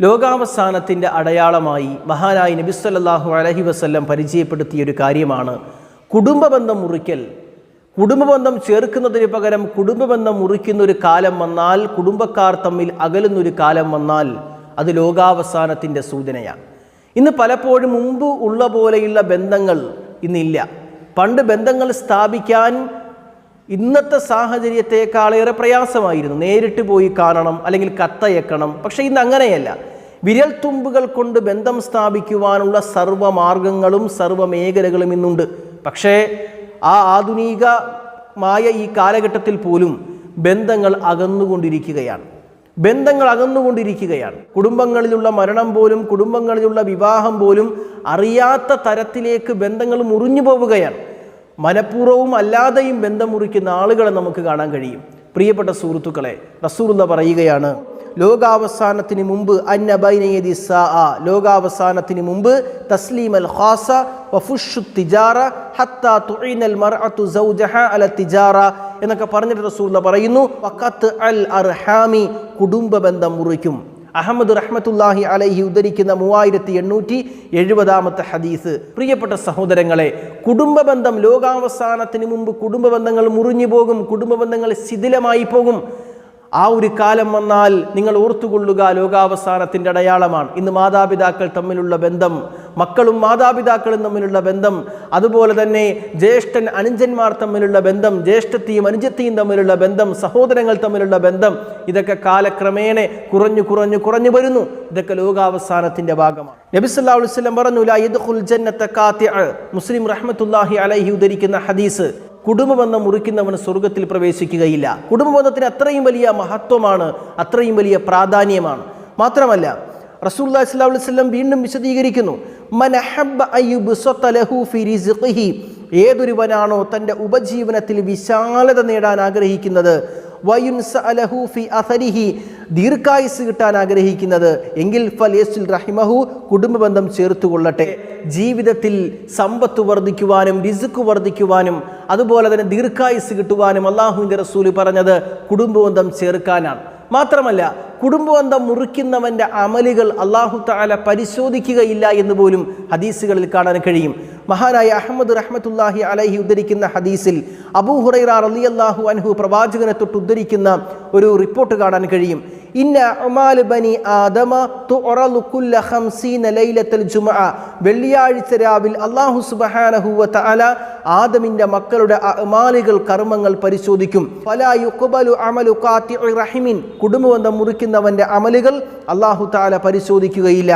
ലോകാവസാനത്തിന്റെ അടയാളമായി മഹാനായി നബിസ്വല്ലാഹു അലഹി വസ്ല്ലം പരിചയപ്പെടുത്തിയ ഒരു കാര്യമാണ്. കുടുംബബന്ധം മുറിക്കൽ. കുടുംബബന്ധം ചേർക്കുന്നതിന് പകരം കുടുംബബന്ധം മുറിക്കുന്നൊരു കാലം വന്നാൽ കുടുംബക്കാർ തമ്മിൽ അകലുന്നൊരു കാലം വന്നാൽ അത് ലോകാവസാനത്തിന്റെ സൂചനയാണ്. ഇന്ന് പലപ്പോഴും മുമ്പ് ഉള്ള പോലെയുള്ള ബന്ധങ്ങൾ ഇന്നില്ല. പണ്ട് ബന്ധങ്ങൾ സ്ഥാപിക്കാൻ ഇന്നത്തെ സാഹചര്യത്തെക്കാളേറെ പ്രയാസമായിരുന്നു. നേരിട്ട് പോയി കാണണം അല്ലെങ്കിൽ കത്തയക്കണം. പക്ഷേ ഇന്ന് അങ്ങനെയല്ല. വിരൽ തുമ്പുകൾ കൊണ്ട് ബന്ധം സ്ഥാപിക്കുവാനുള്ള സർവമാർഗങ്ങളും സർവ മേഖലകളും ഇന്നുണ്ട്. പക്ഷേ ആ ആധുനികമായ ഈ കാലഘട്ടത്തിൽ പോലും ബന്ധങ്ങൾ അകന്നുകൊണ്ടിരിക്കുകയാണ്. ബന്ധങ്ങൾ അകന്നുകൊണ്ടിരിക്കുകയാണ്. കുടുംബങ്ങളിലുള്ള മരണം പോലും കുടുംബങ്ങളിലുള്ള വിവാഹം പോലും അറിയാത്ത തരത്തിലേക്ക് ബന്ധങ്ങൾ മുറിഞ്ഞു പോവുകയാണ്. മനഃപൂർവവും അല്ലാതെയും ബന്ധം മുറിക്കുന്ന ആളുകളെ നമുക്ക് കാണാൻ കഴിയും. പ്രിയപ്പെട്ട സുഹൃത്തുക്കളെ റസൂറുള്ള പറയുകയാണ് ലോകാവസാനത്തിന് മുമ്പ് അന്നബൈനയതി സാ ലോകാവസാനത്തിന് മുമ്പ് തസ്ലീം അൽ ഖാസ വഫുഷു തിജാറ ഹത്താ തുഈനൽ മർഅത്തു സൗജഹ അല തിജാറ എന്നൊക്കെ പറഞ്ഞിട്ട് റസൂല പറയുന്നു വഖത്ത് അൽ അർഹാമി കുടുംബ ബന്ധം മുറിക്കും. അഹമ്മദ് റഹ്മത്തുല്ലാഹി അലൈഹി ഉദ്ധരിക്കുന്ന മൂവായിരത്തി എണ്ണൂറ്റി എഴുപതാമത്തെ ഹദീസ്. പ്രിയപ്പെട്ട സഹോദരങ്ങളെ കുടുംബ ബന്ധം ലോകാവസാനത്തിന് മുമ്പ് കുടുംബ ബന്ധങ്ങൾ മുറിഞ്ഞു പോകും കുടുംബ ബന്ധങ്ങൾ ശിഥിലമായി പോകും. ആ ഒരു കാലം വന്നാൽ നിങ്ങൾ ഓർത്തുകൊള്ളുക ലോകാവസാനത്തിന്റെ അടയാളമാണ്. ഇന്ന് മാതാപിതാക്കൾ തമ്മിലുള്ള ബന്ധം മക്കളും മാതാപിതാക്കളും തമ്മിലുള്ള ബന്ധം അതുപോലെ തന്നെ ജ്യേഷ്ഠൻ അനുജന്മാർ തമ്മിലുള്ള ബന്ധം ജ്യേഷ്ഠത്തെയും അനുജത്തെയും തമ്മിലുള്ള ബന്ധം സഹോദരങ്ങൾ തമ്മിലുള്ള ബന്ധം ഇതൊക്കെ കാലക്രമേണ കുറഞ്ഞു കുറഞ്ഞു കുറഞ്ഞു വരുന്നു. ഇതൊക്കെ ലോകാവസാനത്തിന്റെ ഭാഗമാണ്. നബിസല്ലാ വസ്ലം പറഞ്ഞു. മുസ്ലിം റഹ്മത്തുല്ലാഹി അലഹി ഉദ്ധരിക്കുന്ന ഹദീസ് കുടുംബബന്ധം മുറിക്കുന്നവൻ സ്വർഗത്തിൽ പ്രവേശിക്കുകയില്ല കുടുംബബന്ധത്തിന് അത്രയും വലിയ മഹത്വമാണ് അത്രയും വലിയ പ്രാധാന്യമാണ് മാത്രമല്ല റസൂല്ലാ വീണ്ടും വിശദീകരിക്കുന്നു. ഏതൊരുവനാണോ തന്റെ ഉപജീവനത്തിൽ വിശാലത നേടാൻ ആഗ്രഹിക്കുന്നത് ദീർഘായുസ് കിട്ടാൻ ആഗ്രഹിക്കുന്നത്. എങ്കിൽ ഫലേസുൽ റഹിമഹു കുടുംബബന്ധം ചേർത്തുകൊള്ളട്ടെ. ജീവിതത്തിൽ സമ്പത്ത് വർദ്ധിക്കുവാനും റിസുക്ക് വർദ്ധിക്കുവാനും അതുപോലെ തന്നെ ദീർഘായുസ് കിട്ടുവാനും അള്ളാഹുവിന്റെ റസൂൽ പറഞ്ഞത് കുടുംബബന്ധം ചേർക്കാനാണ്. മാത്രമല്ല കുടുംബബന്ധം മുറിക്കുന്നവന്റെ അമലുകൾ അള്ളാഹു താല പരിശോധിക്കുകയില്ല എന്ന് പോലും ഹദീസുകളിൽ കാണാൻ കഴിയും. മഹാനായ അഹമ്മദ് റഹ്മത്തുല്ലാഹി അലൈഹി ഉദ്ധരിക്കുന്ന ഹദീസിൽ അബൂ ഹുറൈറ റളിയല്ലാഹു അൻഹു പ്രവാചകനെ തൊട്ട് ഉദ്ധരിക്കുന്ന ഒരു റിപ്പോർട്ട് കാണാൻ കഴിയും. ഇന്ന ബനി ആദമ വെള്ളിയാഴ്ച രാവിൽ അല്ലാഹു സുബ്ഹാനഹു വ തആല ആദമിന്റെ മക്കളുടെ അമാലുകൾ കർമ്മങ്ങൾ പരിശോധിക്കും. അമലു റഹിമിൻ. കുടുംബബന്ധം മുറിക്കുന്നവന്റെ അമലുകൾ അള്ളാഹു താല പരിശോധിക്കുകയില്ല.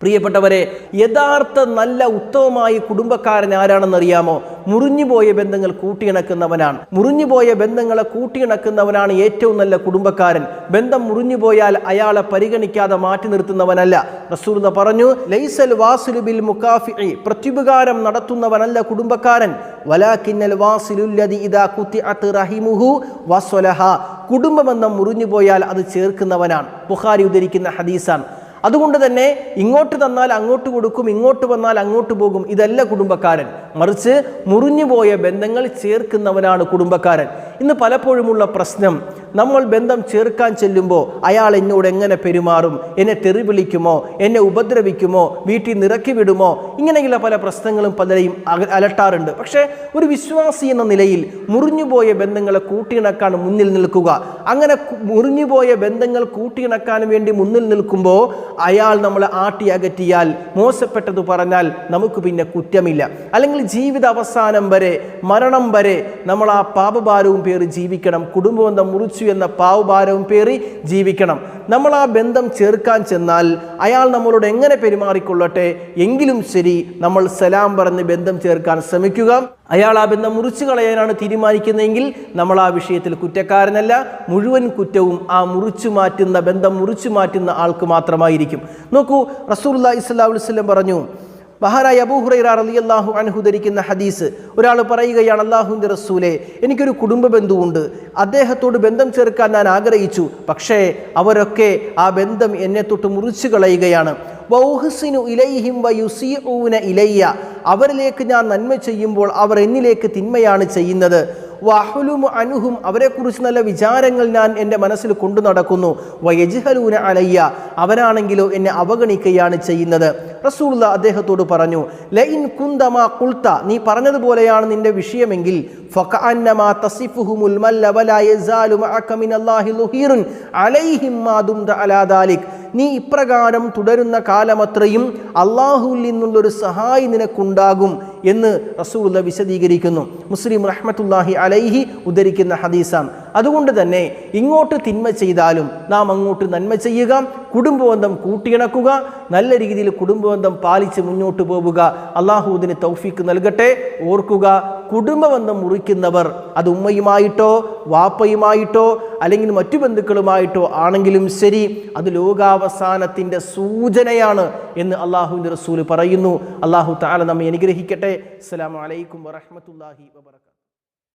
പ്രിയപ്പെട്ടവരെ യഥാർത്ഥ നല്ല ഉത്തമമായ കുടുംബക്കാരൻ ആരാണെന്നറിയാമോ? മുറിഞ്ഞുപോയ ബന്ധങ്ങൾ കൂട്ടിയിണക്കുന്നവനാണ്. മുറിഞ്ഞുപോയ ബന്ധങ്ങളെ കൂട്ടിയിണക്കുന്നവനാണ് ഏറ്റവും നല്ല കുടുംബക്കാരൻ. ബന്ധം മുറിഞ്ഞുപോയാൽ അയാളെ പരിഗണിക്കാതെ മാറ്റി നിർത്തുന്നവനല്ല. റസൂർന്ന പറഞ്ഞു ലൈസൽ വാസുലു ബിൽ മുക്കാഫി പ്രത്യുപകാരം നടത്തുന്നവനല്ല കുടുംബക്കാരൻ. വലാക്കിന്നൽ വാസിലുല്ലതി ഇതാ കുത്തി അത് റഹിമുഹു വസ്വലഹ. കുടുംബബന്ധം മുറിഞ്ഞുപോയാൽ അത് ചേർക്കുന്നവനാണ്. ബുഖാരി ഉദ്ധരിക്കുന്ന ഹദീസാണ്. അതുകൊണ്ട് തന്നെ ഇങ്ങോട്ട് തന്നാൽ അങ്ങോട്ട് കൊടുക്കും ഇങ്ങോട്ട് വന്നാൽ അങ്ങോട്ട് പോകും. ഇതല്ല കുടുംബക്കാരൻ. മറിച്ച് മുറിഞ്ഞുപോയ ബന്ധങ്ങൾ ചേർക്കുന്നവനാണ് കുടുംബക്കാരൻ. ഇന്ന് പലപ്പോഴുമുള്ള പ്രശ്നം നമ്മൾ ബന്ധം ചേർക്കാൻ ചെല്ലുമ്പോൾ അയാൾ എന്നോട് എങ്ങനെ പെരുമാറും? എന്നെ തെറി വിളിക്കുമോ എന്നെ ഉപദ്രവിക്കുമോ? വീട്ടിൽ നിറക്കി വിടുമോ? ഇങ്ങനെയുള്ള പല പ്രശ്നങ്ങളും പലരെയും അലട്ടാറുണ്ട്. പക്ഷേ ഒരു വിശ്വാസി എന്ന നിലയിൽ മുറിഞ്ഞുപോയ ബന്ധങ്ങളെ കൂട്ടിയിണക്കാൻ മുന്നിൽ നിൽക്കുക. അങ്ങനെ മുറിഞ്ഞുപോയ ബന്ധങ്ങൾ കൂട്ടിയിണക്കാൻ വേണ്ടി മുന്നിൽ നിൽക്കുമ്പോൾ അയാൾ നമ്മളെ ആട്ടി അകറ്റിയാൽ മോശപ്പെട്ടത് പറഞ്ഞാൽ നമുക്ക് പിന്നെ കുറ്റമില്ല. അല്ലെങ്കിൽ ജീവിത അവസാനം വരെ മരണം വരെ നമ്മൾ ആ പാപഭാരവും പേറി ജീവിക്കണം. കുടുംബബന്ധം മുറിച്ചു എന്ന പാവഭാരവും പേറി ജീവിക്കണം. നമ്മൾ ആ ബന്ധം ചേർക്കാൻ ചെന്നാൽ അയാൾ നമ്മളോട് എങ്ങനെ പെരുമാറിക്കൊള്ളട്ടെ? എങ്കിലും ശരി നമ്മൾ സലാം പറഞ്ഞ് ബന്ധം ചേർക്കാൻ ശ്രമിക്കുക. അയാൾ ആ ബന്ധം മുറിച്ചു കളയാനാണ് തീരുമാനിക്കുന്നതെങ്കിൽ നമ്മൾ ആ വിഷയത്തിൽ കുറ്റക്കാരനല്ല മുഴുവൻ കുറ്റവും ആ മുറിച്ചു മാറ്റുന്ന ബന്ധം മുറിച്ചു മാറ്റുന്ന ആൾക്ക് മാത്രമായിരിക്കും. നോക്കൂ റസൂൽ ഇസ്ലാ വസ്ലം പറഞ്ഞു മഹാനായ അബൂഹുറൈറ റളിയല്ലാഹു അൻഹു ധരിക്കുന്ന ഹദീസ്. ഒരാൾ പറയുകയാണ് അള്ളാഹുവിന്റെ റസൂലെ എനിക്കൊരു കുടുംബ ബന്ധുവുണ്ട്. അദ്ദേഹത്തോട് ബന്ധം ചേർക്കാൻ ഞാൻ ആഗ്രഹിച്ചു. പക്ഷേ അവരൊക്കെ ആ ബന്ധം എന്നെ തൊട്ട് മുറിച്ചു കളയുകയാണ്. വൗഹസിനു ഇലൈഹിം വയുസീഊന ഇലയ്യ. അവരിലേക്ക് ഞാൻ നന്മ ചെയ്യുമ്പോൾ അവർ എന്നിലേക്ക് തിന്മയാണ് ചെയ്യുന്നത്. വഹുലുമു അനുഹും അവരെക്കുറിച്ച് നല്ല വിചാരങ്ങൾ ഞാൻ എന്റെ മനസ്സിൽ കൊണ്ടു നടക്കുന്നു. വയജ്ഹലൂന അലയ്യ അവരാണെങ്കിലോ എന്നെ അവഗണിക്കുകയാണ് ചെയ്യുന്നത്. റസൂള്ള അദ്ദേഹത്തോട് പറഞ്ഞു ലൈൻ കുന്തമാ കുൾത്ത നീ പറഞ്ഞതുപോലെയാണ് നിന്റെ വിഷയമെങ്കിൽ അലൈഹിം മാ ദുംത അലാ ദാലിക്. നീ ഇപ്രകാരം തുടരുന്ന കാലമത്രയും അള്ളാഹുവിൽ നിന്നുള്ളൊരു സഹായി നിനക്കുണ്ടാകും എന്ന് റസൂള്ള വിശദീകരിക്കുന്നു. മുസ്ലിം റഹ്മത്തുല്ലാഹി അലൈഹി ഉദ്ധരിക്കുന്ന ഹദീസാണ്. അതുകൊണ്ട് തന്നെ ഇങ്ങോട്ട് തിന്മ ചെയ്താലും നാം അങ്ങോട്ട് നന്മ ചെയ്യുക കുടുംബബന്ധം കൂട്ടിയിണക്കുക നല്ല രീതിയിൽ കുടുംബബന്ധം പാലിച്ച് മുന്നോട്ട് പോവുക. അള്ളാഹുദിന് തൗഫീക്ക് നൽകട്ടെ. ഓർക്കുക കുടുംബബന്ധം മുറിക്കുന്നവർ അത് ഉമ്മയുമായിട്ടോ വാപ്പയുമായിട്ടോ അല്ലെങ്കിൽ മറ്റു ബന്ധുക്കളുമായിട്ടോ ആണെങ്കിലും ശരി അത് ലോകാവസാനത്തിന്റെ സൂചനയാണ് എന്ന് അള്ളാഹുവിന്റെ റസൂൽ പറയുന്നു. അള്ളാഹു താല നമ്മെ അനുഗ്രഹിക്കട്ടെ. അസ്സാം വലൈക്കും വറഹ്മത്തുള്ളാഹി വബറകാതുഹു